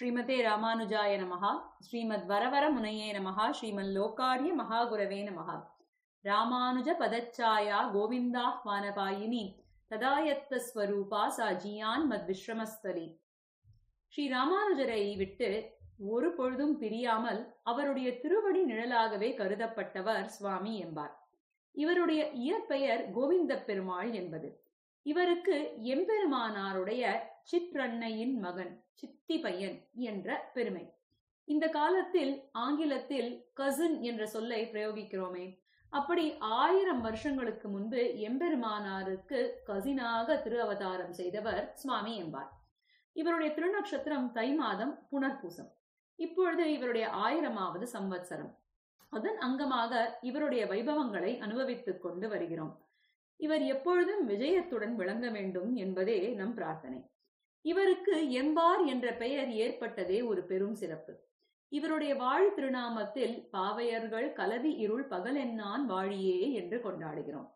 ஸ்ரீமதே ராமானுஜாய நமஹா. ஸ்ரீமத் வரவர முனையே நமஹா. ஸ்ரீமத் லோகாரிய மகாகுரவே நமஹா. ராமானுஜ பதச்சாயா கோவிந்தாஹ்வானபாயினி. ததாயத்த ஸ்வரூபா சா ஜியான் மத் விஸ்ரமஸ்தலி ஸ்ரீ ராமானுஜரை விட்டு ஒரு பொழுதும் பிரியாமல் அவருடைய திருவடி நிழலாகவே கருதப்பட்டவர் சுவாமி என்பார். இவருடைய இயற்பெயர் கோவிந்த பெருமாள் என்பது. இவருக்கு எம்பெருமானாருடைய சிற்றன்னையின் மகன் சித்தி பையன் என்ற பெருமை. இந்த காலத்தில் ஆங்கிலத்தில் கசின் என்ற சொல்லை பிரயோகிக்கிறோமே. அப்படி ஆயிரம் வருஷங்களுக்கு முன்பு எம்பெருமானாருக்கு கசினாக திரு அவதாரம் செய்தவர் சுவாமி என்பார். இவருடைய திருநக்ஷத்திரம் தை மாதம் புனர்பூசம். இப்பொழுது இவருடைய ஆயிரமாவது சம்வத்சரம். அதன் அங்கமாக இவருடைய வைபவங்களை அனுபவித்துக் கொண்டு வருகிறோம். இவர் எப்பொழுதும் விஜயத்துடன் விளங்க வேண்டும் என்பதே நம் பிரார்த்தனை. இவருக்கு எம்பார் என்ற பெயர் ஏற்பட்டதே ஒரு பெரும் சிறப்பு. இவருடைய வாழ் திருநாமத்தில் பாவையர்கள் கலவி இருள் பகலென்னான் வாழியே என்று கொண்டாடுகிறோம்.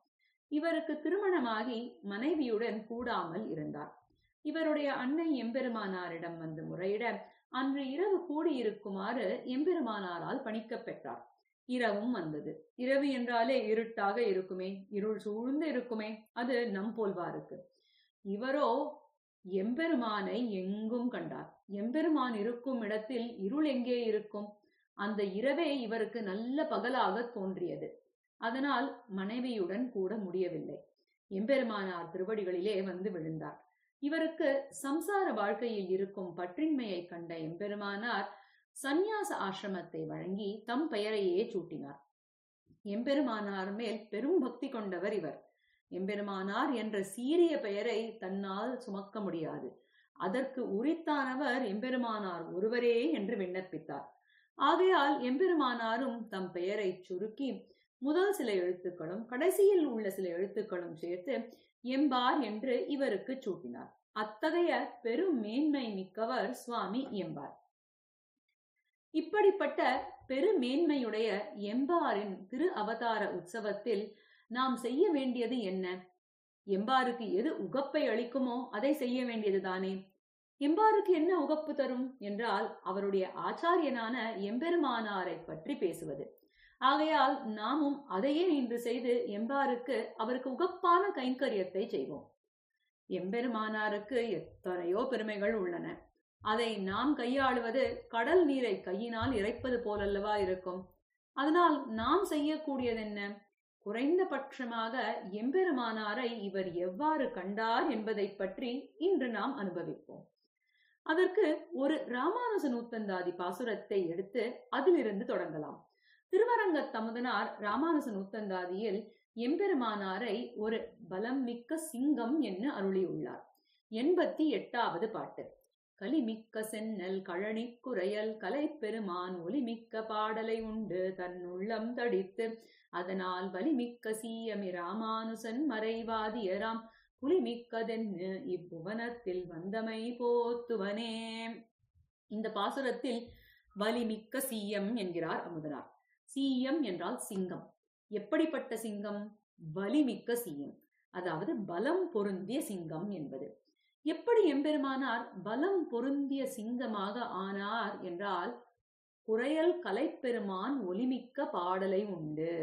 இவருக்கு திருமணமாகி மனைவியுடன் கூடாமல் இருந்தார். இவருடைய அன்னை எம்பெருமானாரிடம் வந்து முறையிட அன்று இரவு கூடியிருக்குமாறு எம்பெருமானாரால் பணிக்கப் பெற்றார். இரவும் வந்தது. இரவு என்றாலே இருட்டாக இருக்குமே இருள் சூழ்ந்து இருக்குமே அது நம் போல்வாருக்கு இவரோ எம்பெருமானை எங்கும் கண்டார். எம்பெருமான் இருக்கும் இடத்தில் இருள் எங்கே இருக்கும்? அந்த இரவே இவருக்கு நல்ல பகலாக தோன்றியது. அதனால் மனைவியுடன் கூட முடியவில்லை. எம்பெருமானார் திருவடிகளிலே வந்து விழுந்தார். இவருக்கு சம்சார வாழ்க்கையில் இருக்கும் பற்றின்மையை கண்ட எம்பெருமானார் சந்நியாச ஆசிரமத்தை வழங்கி தம் பெயரையே சூட்டினார். எம்பெருமானார் மேல் பெரும் பக்தி கொண்டவர் இவர். எம்பெருமானார் என்ற சீரிய பெயரை தன்னால் சுமக்க முடியாது. அதற்கு உரித்தானவர் எம்பெருமானார் ஒருவரே என்று விண்ணப்பித்தார். ஆகையால் எம்பெருமானாரும் தம் பெயரை சுருக்கி முதல் சில எழுத்துக்களும் கடைசியில் உள்ள சில எழுத்துக்களும் சேர்த்து எம்பார் என்று இவருக்கு சூட்டினார். அத்தகைய பெரும் மேன்மை மிக்கவர் சுவாமி எம்பார். இப்படிப்பட்ட பெருமேன்மையுடைய எம்பாரின் திரு அவதார உற்சவத்தில் நாம் செய்ய வேண்டியது என்ன? எம்பாருக்கு எது உகப்பை அளிக்குமோ அதை செய்ய வேண்டியதுதானே எம்பாருக்கு என்ன உகப்பு தரும்? என்றால் அவருடைய ஆச்சாரியனான எம்பெருமானாரை பற்றி பேசுவது. ஆகையால் நாமும் அதையே இன்று செய்து எம்பாருக்கு அவருக்கு உகப்பான கைங்கரியத்தை செய்வோம். எம்பெருமானாருக்கு எத்தனையோ பெருமைகள் உள்ளன. அதை நாம் கையாளுவது கடல் நீரை கையினால் இறைப்பது போலல்லவா இருக்கும்? அதனால் நாம் செய்யக்கூடியதென்ன? குறைந்தபட்சமாக எம்பெருமானாரை இவர் எவ்வாறு கண்டார் என்பதை பற்றி இன்று நாம் அனுபவிப்போம். அதற்கு ஒரு ராமானுஜ நூத்தந்தாதி பாசுரத்தை எடுத்து அதிலிருந்து தொடங்கலாம். திருவரங்க தமுதனார் ராமானுஜ நூத்தந்தாதியில் எம்பெருமானாரை ஒரு பலம் மிக்க சிங்கம் என்று அருளியுள்ளார். எண்பத்தி எட்டாவது பாட்டு. கலிமிக்க சென்னல் கழனி குறையல் கலை பெருமான் ஒலிமிக்க பாடலை உண்டு தன் உள்ளம் தடித்து அதனால் வலிமிக்க சீயமி ராமானுசன் மறைவாதியராம் புலிமிக்கதென்னு இப்புவனத்தில் வந்தமை போத்துவனே. இந்த பாசுரத்தில் வலிமிக்க சீயம் என்கிறார் அமுதனார். சீயம் என்றால் சிங்கம். எப்படிப்பட்ட சிங்கம்? வலிமிக்க சீயம். அதாவது பலம் பொருந்திய சிங்கம் என்பது. எப்படி எம்பெருமானார் பலம் பொருந்திய சிங்கமாக ஆனார் என்றால் குறையல் கலைப்பெருமான் ஒலிமிக்க பாடலை உண்டு.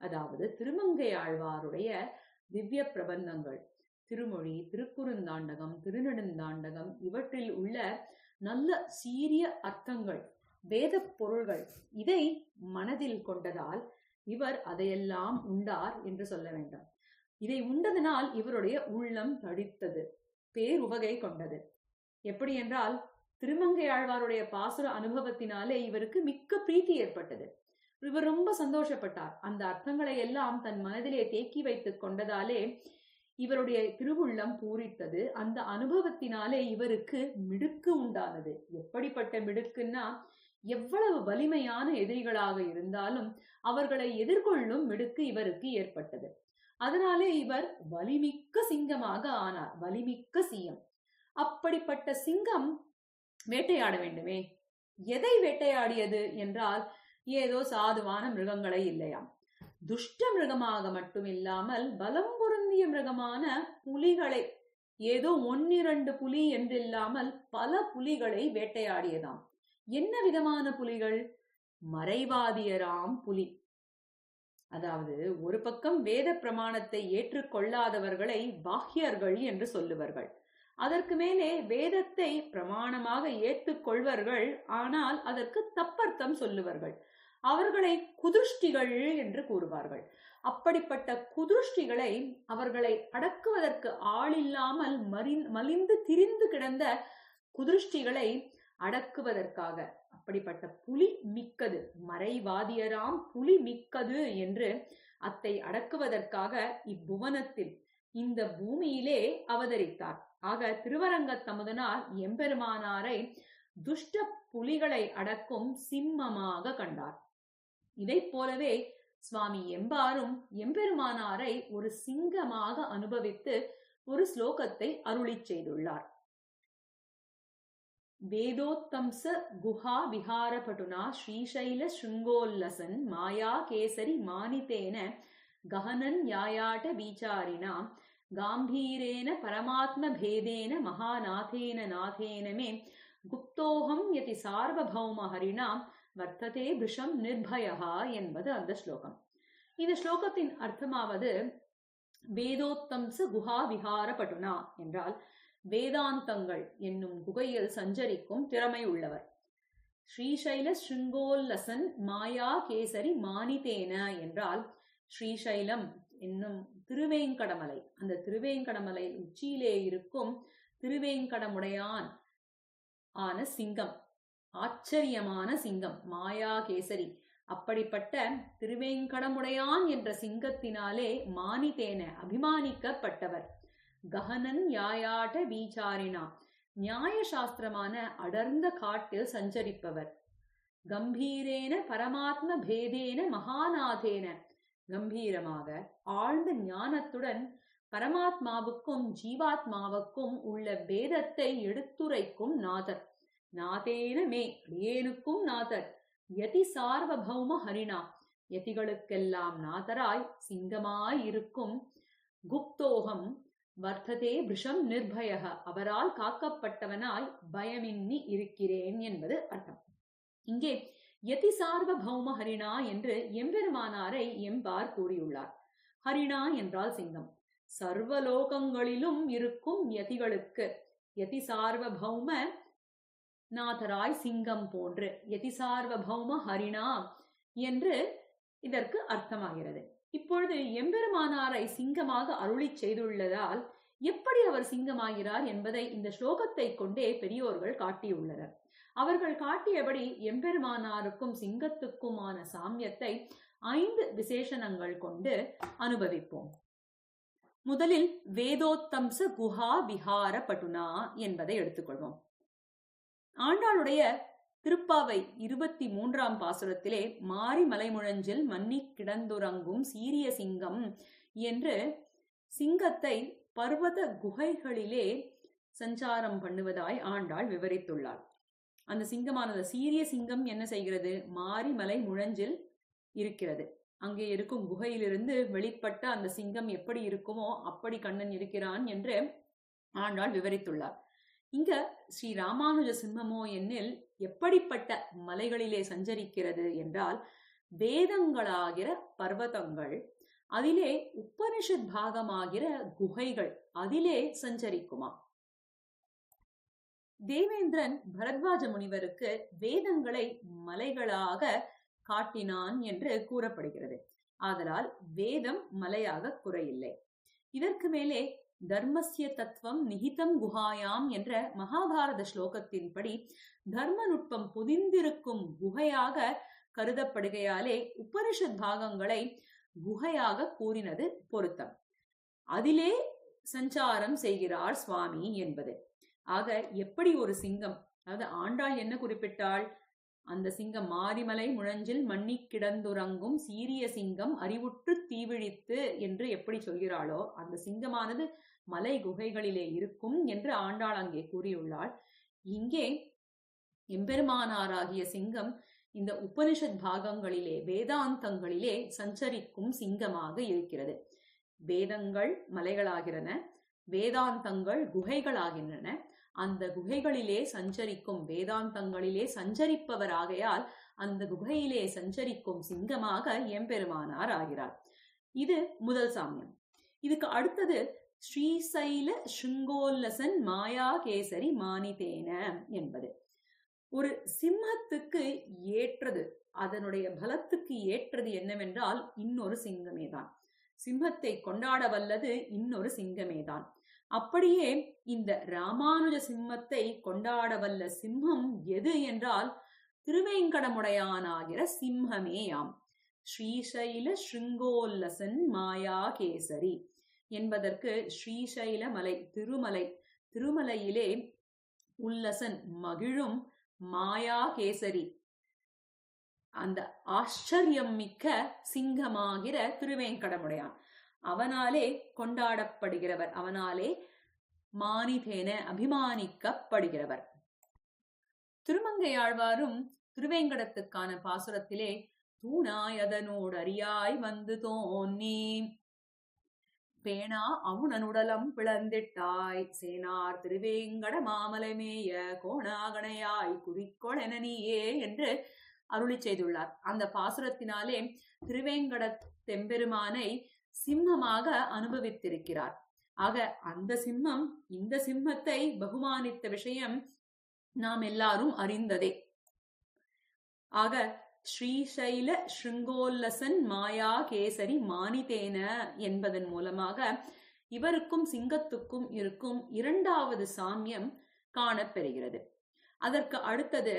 அதாவது திருமங்கை ஆழ்வாருடைய திவ்ய பிரபந்தங்கள் திருமொழி திருக்குறுந்தாண்டகம் திருநெடுந்தாண்டகம் இவற்றில் உள்ள நல்ல சீரிய அர்த்தங்கள் வேத பொருள்கள் இதை மனதில் கொண்டதால் இவர் அதையெல்லாம் உண்டார் என்று சொல்ல வேண்டும். இதை உண்டதனால் இவருடைய உள்ளம் தடித்தது பேருவகை கொண்டது. எப்படி என்றால் திருமங்கை ஆழ்வாருடைய பாசுர அனுபவத்தினாலே இவருக்கு மிக்க பிரீத்தி ஏற்பட்டது. இவர் ரொம்ப சந்தோஷப்பட்டார். அந்த அர்த்தங்களை எல்லாம் தன் மனதிலே தேக்கி வைத்துக் கொண்டதாலே இவருடைய திருவுள்ளம் பூரித்தது. அந்த அனுபவத்தினாலே இவருக்கு மிடுக்கு உண்டானது. எப்படிப்பட்ட மிடுக்குன்னா எவ்வளவு வலிமையான எதிரிகளாக இருந்தாலும் அவர்களை எதிர்கொள்ளும் மிடுக்கு இவருக்கு ஏற்பட்டது. அதனாலே இவர் வலிமிக்க சிங்கமாக ஆனார். வலிமிக்க சிங்கம். அப்படிப்பட்ட சிங்கம் வேட்டையாட வேண்டுமே. எதை வேட்டையாடியது என்றால் ஏதோ சாதுவான மிருகங்களை இல்லையாம். துஷ்ட மிருகமாக மட்டும் இல்லாமல் பலம் பொருந்திய மிருகமான புலிகளை ஏதோ ஒன்னிரண்டு புலி என்றில்லாமல் பல புலிகளை வேட்டையாடியதாம். என்ன விதமான புலிகள்? மறைவாதியராம் புலி. அதாவது ஒரு பக்கம் வேத பிரமாணத்தை ஏற்றுக்கொள்ளாதவர்களை பாஹ்யர்கள் என்று சொல்லுவார்கள். அதற்கு மேலே வேதத்தை பிரமாணமாக ஏற்றுக்கொள்வர்கள் ஆனால் அதற்கு தப்பர்த்தம் சொல்லுவார்கள். அவர்களை குதிருஷ்டிகள் என்று கூறுவார்கள். அப்படிப்பட்ட குதிருஷ்டிகளை அவர்களை அடக்குவதற்கு ஆளில்லாமல் மலிந்து திரிந்து கிடந்த குதிருஷ்டிகளை அடக்குவதற்காக. அப்படிப்பட்ட புலி மிக்கது மறைவாதியராம் புலி மிக்கது என்று அத்தை அடக்குவதற்காக இப்புவனத்தில் இந்த பூமியிலே அவதரித்தார். ஆக திருவரங்கத்தமுதனார் எம்பெருமானாரை துஷ்ட புலிகளை அடக்கும் சிம்மமாக கண்டார். இதைப் போலவே சுவாமி எம்பாரும் எம்பெருமானாரை ஒரு சிங்கமாக அனுபவித்து ஒரு ஸ்லோகத்தை அருளிச் செய்துள்ளார். வேதோத்தம்ச குஹா விஹாரபட்டுனா ஸ்ரீசைல சுங்கோல்லசன் மாயா கேசரி மானிதேன கஹனன் யாயாட்ட வீச்சாரினா गाम्भीरेण परमात्मभेदेन महानाथेन மகாநாதேன मे குப்தோகம் யதி சார்வபௌம ஹரிணாம் வர்த்ததே பிஷம் நிர்பயா என்பது அந்த ஸ்லோகம். இந்த ஸ்லோகத்தின் அர்த்தமாவது வேதோத்தம்ச குஹா விஹார பட்டுனா என்றால் வேதாந்தங்கள் என்னும் குகையில் சஞ்சரிக்கும் திறமை உள்ளவர். ஸ்ரீசைல ஸ்ருங்கோல்லசன் மாயா கேசரி மானிதேன என்றால் ஸ்ரீசைலம் என்னும் திருவேங்கடமலை. அந்த திருவேங்கடமலை உச்சியிலே இருக்கும் திருவேங்கடமுடையான் ஆன சிங்கம். ஆச்சரியமான சிங்கம் மாயா கேசரி அப்படிப்பட்ட திருவேங்கடமுடையான் என்ற சிங்கத்தினாலே மானிதேன அபிமானிக்கப்பட்டவர். கஹனன் யாயாட்ட வீச்சாரினா நியாய சாஸ்திரமான அடர்ந்த காட்டில் சஞ்சரிப்பவர். கம்பீரேன பரமாத்ம பேதேன மகாநாதேன. கம்பீரமாக ஆழ்ந்த ஞானத்துடன் பரமாத்மாவுக்கும் ஜீவாத்மாவுக்கும் உள்ள பேதத்தை எடுத்துரைக்கும் நாதர். நாதேன மே அடியேனுக்கும் நாதர். யதி சார்வபௌம ஹரிணா. யதிகளுக்கெல்லாம் நாதராய் சிங்கமாய் இருக்கும் குப்தோகம் வர்த்ததே பிருஷம் நிர்பயக. அவரால் காக்கப்பட்டவனாய் பயமின்னி இருக்கிறேன் என்பது அர்த்தம். இங்கே யதி சார்வபௌம ஹரிணா என்று எம்பெருமானாரை எம்பார் கூறியுள்ளார். ஹரிணா என்றால் சிங்கம். சர்வலோகங்களிலும் இருக்கும் யதிகளுக்கு யதி சார்வபௌம நாதராய் சிங்கம் போன்று யதி சார்வபௌம ஹரிணா என்று இதற்கு அர்த்தமாகிறது. இப்பொழுது எம்பெருமானாரை சிங்கமாக அருளிச் செய்துள்ளதால் எப்படி அவர் சிங்கமாகிறார் என்பதை இந்த ஸ்லோகத்தை கொண்டே பெரியோர்கள் காட்டியுள்ளனர். அவர்கள் காட்டியபடி எம்பெருமானாருக்கும் சிங்கத்துக்குமான சாமியத்தை ஐந்து விசேஷணங்கள் கொண்டு அனுபவிப்போம். முதலில் வேதோத்தம்ச குஹா விஹார பட்டுனா என்பதை எடுத்துக்கொள்வோம். ஆண்டாளுடைய திருப்பாவை இருபத்தி மூன்றாம் பாசுரத்திலே மாரி மலைமுழஞ்சில் மன்னி கிடந்துறங்கும் சீரிய சிங்கம் என்று சிங்கத்தை பர்வத குகைகளிலே சஞ்சாரம் பண்ணுவதாய் ஆண்டாள் விவரித்துள்ளார் அந்த சிங்கமானது சீரிய சிங்கம் என்ன செய்கிறது? மாரிமலை முழஞ்சில் இருக்கிறது. அங்கே இருக்கும் குகையிலிருந்து வெளிப்பட்ட அந்த சிங்கம் எப்படி இருக்குமோ அப்படி கண்ணன் இருக்கிறான் என்று ஆண்டாள் விவரித்துள்ளார். இங்க ஸ்ரீ ராமானுஜ சிம்மமோ என்னில் எப்படிப்பட்ட மலைகளிலே சஞ்சரிக்கிறது என்றால் வேதங்களாகிற பர்வதங்கள் அதிலே உபனிஷத் பாகமாகிற குகைகள் அதிலே சஞ்சரிக்குமா தேவேந்திரன் பரத்வாஜ முனிவருக்கு வேதங்களை மலைகளாக காட்டினான் என்று கூறப்படுகிறது. ஆதலால் வேதம் மலையாக குறையில்லை. இதற்கு மேலே தர்மசிய தத்துவம் நிகிதம் குஹாயாம் என்ற மகாபாரத ஸ்லோகத்தின்படி தர்ம நுட்பம் புதிந்திருக்கும் குகையாக கருதப்படுகையாலே உபனிஷத் பாகங்களை குகையாக கூறினது பொருத்தம். அதிலே சஞ்சாரம் செய்கிறார் சுவாமி என்பது. ஆக எப்படி ஒரு சிங்கம்? அதாவது ஆண்டாள் என்ன குறிப்பிட்டாள்? அந்த சிங்கம் மாரிமலை முழஞ்சில் மண்ணி கிடந்துறங்கும் சீரிய சிங்கம் அறிவுற்று தீவிழித்து என்று எப்படி சொல்கிறாளோ அந்த சிங்கமானது மலை குகைகளிலே இருக்கும் என்று ஆண்டாள் அங்கே கூறியுள்ளாள். இங்கே எம்பெருமானாராகிய சிங்கம் இந்த உபனிஷத் பாகங்களிலே வேதாந்தங்களிலே சஞ்சரிக்கும் சிங்கமாக இருக்கிறது. வேதங்கள் மலைகளாகிறன வேதாந்தங்கள் குகைகளாகின்றன. அந்த குகைகளிலே சஞ்சரிக்கும் வேதாந்தங்களிலே சஞ்சரிப்பவராகையால் அந்த குகையிலே சஞ்சரிக்கும் சிங்கமாக எம்பெருமானார் ஆகிறார். இது முதல் சாமியம். இதுக்கு அடுத்தது ஸ்ரீசைல ஸ்ருங்கோல்லசன் மாயா கேசரி மானிதேன என்பது. ஒரு சிம்மத்துக்கு ஏற்றது அதனுடைய பலத்துக்கு ஏற்றது என்னவென்றால் இன்னொரு சிங்கமே தான் சிம்மத்தை கொண்டாட வல்லது இன்னொரு சிங்கமே தான் அப்படியே இந்த ராமானுஜ சிம்மத்தை கொண்டாட வல்ல சிம்மம் எது என்றால் திருவேங்கடமுடையானாகிற சிம்மமேயாம். ஸ்ரீசைல ஸ்ருங்கோல்லசன் மாயா கேசரி என்பதற்கு ஸ்ரீசைல மலை திருமலை. திருமலையிலே உல்லசன் மகிழும் மாயா கேசரி. அந்த ஆச்சரியம் மிக்க சிங்கமாகிற திருவேங்கடமுடையான். அவனாலே கொண்டாடப்படுகிறவர் அவனாலே மானிதேன அபிமானிக்கப்படுகிறவர். திருமங்கையாழ்வாரும் திருவேங்கடத்துக்கான பாசுரத்திலே தூணாய் அதனோடு அறியாய் வந்து தோன்னி பேணா அவுணனுடலம் பிளந்திட்டாய் சேனார் திருவேங்கட மாமலமேய கோணாகணையாய் குறிக்கொளென நீயே என்று அருளி செய்துள்ளார். அந்த பாசுரத்தினாலே திருவேங்கட தெம்பெருமானை சிம்மமாக அனுபவித்திருக்கிறார். ஆக அந்த சிம்மம் இந்த சிம்மத்தை பகுமானித்த விஷயம் நாம் எல்லாரும் அறிந்ததே. ஆக ஸ்ரீசைல ஸ்ருங்கோல்லசன் மாயா கேசரி மானிதேன என்பதன் மூலமாக இவருக்கும் சிங்கத்துக்கும் இருக்கும் இரண்டாவது சாமியம் காணப்பெறுகிறது. அதற்கு அடுத்தது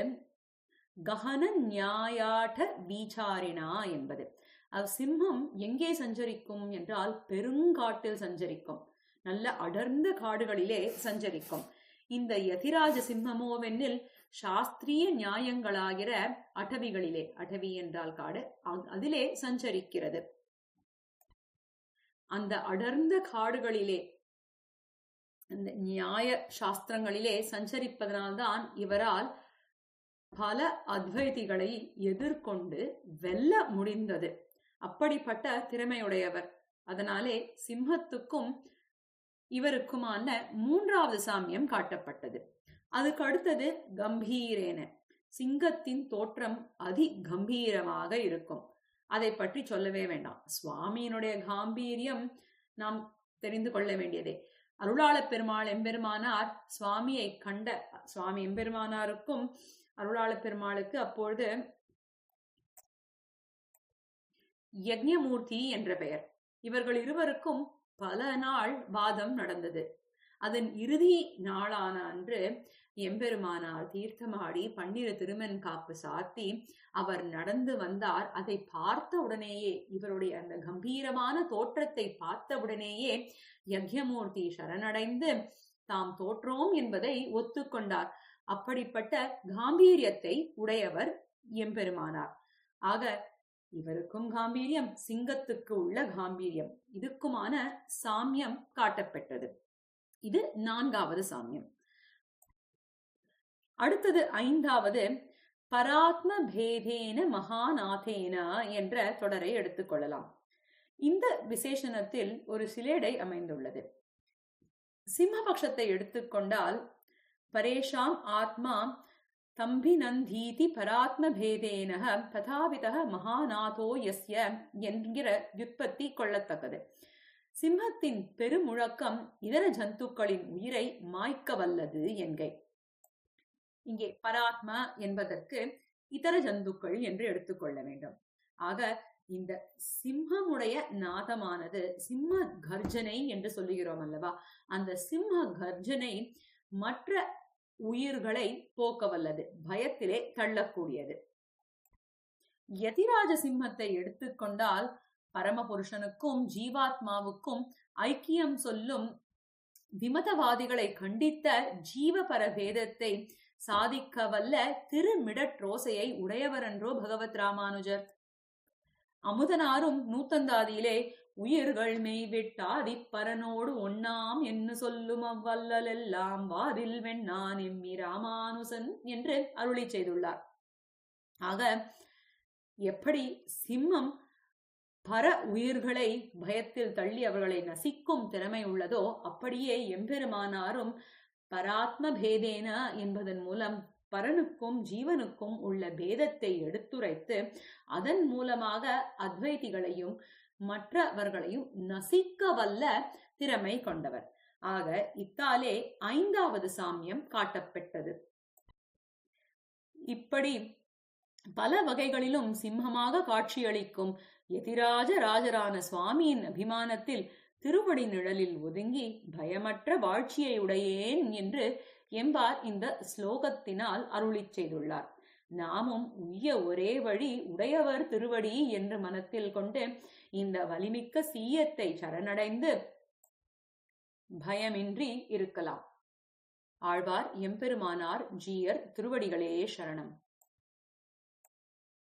ககன நியாயாட்ட வீச்சாரினா என்பது. அவ் சிம்மம் எங்கே சஞ்சரிக்கும் என்றால் பெருங்காட்டில் சஞ்சரிக்கும். நல்ல அடர்ந்த காடுகளிலே சஞ்சரிக்கும். இந்த யதிராஜ சிம்மமோவென்னில் சாஸ்திரிய நியாயங்களாகிற அடவிகளிலே அடவி என்றால் காடு அதிலே சஞ்சரிக்கிறது. அந்த அடர்ந்த காடுகளிலே அந்த நியாய சாஸ்திரங்களிலே சஞ்சரிப்பதனால்தான் இவரால் பல அத்வைதிகளை எதிர்கொண்டு வெல்ல முடிந்தது. அப்படிப்பட்ட திறமையுடையவர். அதனாலே சிம்மத்துக்கும் இவருக்குமான மூன்றாவது சாமியம் காட்டப்பட்டது. அதுக்கு அடுத்தது கம்பீரேன. சிங்கத்தின் தோற்றம் அதி கம்பீரமாக இருக்கும். அதை பற்றி சொல்லவே வேண்டாம். சுவாமியினுடைய காம்பீரியம் நாம் தெரிந்து கொள்ள வேண்டியதே. அருளாள பெருமாள் எம்பெருமானார் சுவாமியை கண்ட சுவாமி எம்பெருமானாருக்கும் அருளாள பெருமாளுக்கு அப்பொழுது யக்ஞமூர்த்தி என்ற பெயர். இவர்கள் இருவருக்கும் பல நாள் வாதம் நடந்தது. அதன் இறுதி நாளான அன்று எம்பெருமானார் தீர்த்தமாடி பன்னிரு திருமன் காப்பு சாத்தி அவர் நடந்து வந்தார். அதை பார்த்த உடனேயே இவருடைய அந்த கம்பீரமான தோற்றத்தை பார்த்த உடனேயே யக்ஞமூர்த்தி சரணடைந்து தாம் தோற்றோம் என்பதை ஒத்துக்கொண்டார். அப்படிப்பட்ட காம்பீரியத்தை உடையவர் எம்பெருமானார். ஆக இவருக்கும் காம்பீரியம் சிங்கத்துக்கு உள்ள காம்பீரியம். இதுக்குமான சாமியம் காட்டப்பட்டது இது நான்காவது சாமியம். அடுத்தது ஐந்தாவது பராத்ம பேதேன மகாநாதேன என்ற தொடரை எடுத்துக்கொள்ளலாம் இந்த விசேஷணத்தில் ஒரு சிலேடை அமைந்துள்ளது. சிம்மபக்ஷத்தை எடுத்துக்கொண்டால் பரேஷாம் ஆத்மா தம்பினந்தீதி பராத்மபேதேன ததாவிதக மகாநாதோ எஸ்ய என்கிற யுற்பத்தி கொள்ளத்தக்கது. சிம்மத்தின் பெருமுழக்கம் இதர ஜந்துக்களின் உயிரை மாய்க்க வல்லது என்கை. இங்கே பராத்மா என்பதற்கு இதர ஜந்துக்கள் என்று எடுத்துக்கொள்ள வேண்டும். ஆக இந்த சிம்மமுடைய நாதமானது சிம்ம கர்ஜனை என்று சொல்லுகிறோம் அல்லவா? அந்த சிம்ம கர்ஜனை மற்ற உயிர்களை போக்க வல்லது பயத்திலே தள்ளக்கூடியது. யதிராஜ சிம்மத்தை எடுத்துக்கொண்டால் பரமபுருஷனுக்கும் ஜீவாத்மாவுக்கும் ஐக்கியம் சொல்லும் விமதவாதிகளை கண்டித்த ஜீவபர பேதத்தை சாதிக்க வல்ல திருமிடற்றோசையை உடையவரென்றோ பகவத் ராமானுஜர். அமுதனாரும் நூத்தந்தாதியிலே உயிர்கள் மெய்விட்டாதி பரனோடு ஒண்ணாம் என்று சொல்லும் அவ்வல்லலெல்லாம் வாதில் வெண்ணான் எம்மி ராமானுசன் என்று அருளி செய்துள்ளார். ஆக எப்படி சிம்மம் பர உயிர்களை பயத்தில் தள்ளி அவர்களை நசிக்கும் திறமை உள்ளதோ அப்படியே எம்பெருமானாரும் பராத்ம பேதேன என்பதன் மூலம் பரனுக்கும் ஜீவனுக்கும் உள்ள பேதத்தை எடுத்துரைத்து அதன் மூலமாக அத்வைதிகளையும் மற்றவர்களையும் நசிக்க வல்ல திறமை கொண்டவர். ஆக இத்தாலே ஐந்தாவது சாமியம் காட்டப்பட்டது இப்படி பல வகைகளிலும் சிம்மமாக காட்சியளிக்கும் எதிராஜ ராஜரான சுவாமியின் அபிமானத்தில் திருவடி நிழலில் ஒதுங்கி பயமற்ற வாழ்ச்சியை உடையேன் என்று எம்பார் இந்த ஸ்லோகத்தினால் அருளிச் செய்துள்ளார். நாமும் உய்ய ஒரே வழி உடையவர் திருவடி என்று மனத்தில் கொண்டு இந்த வலிமிக்க சீயத்தை சரணடைந்து பயமின்றி இருக்கலாம். ஆழ்வார் எம்பெருமானார் ஜீயர் திருவடிகளே சரணம்.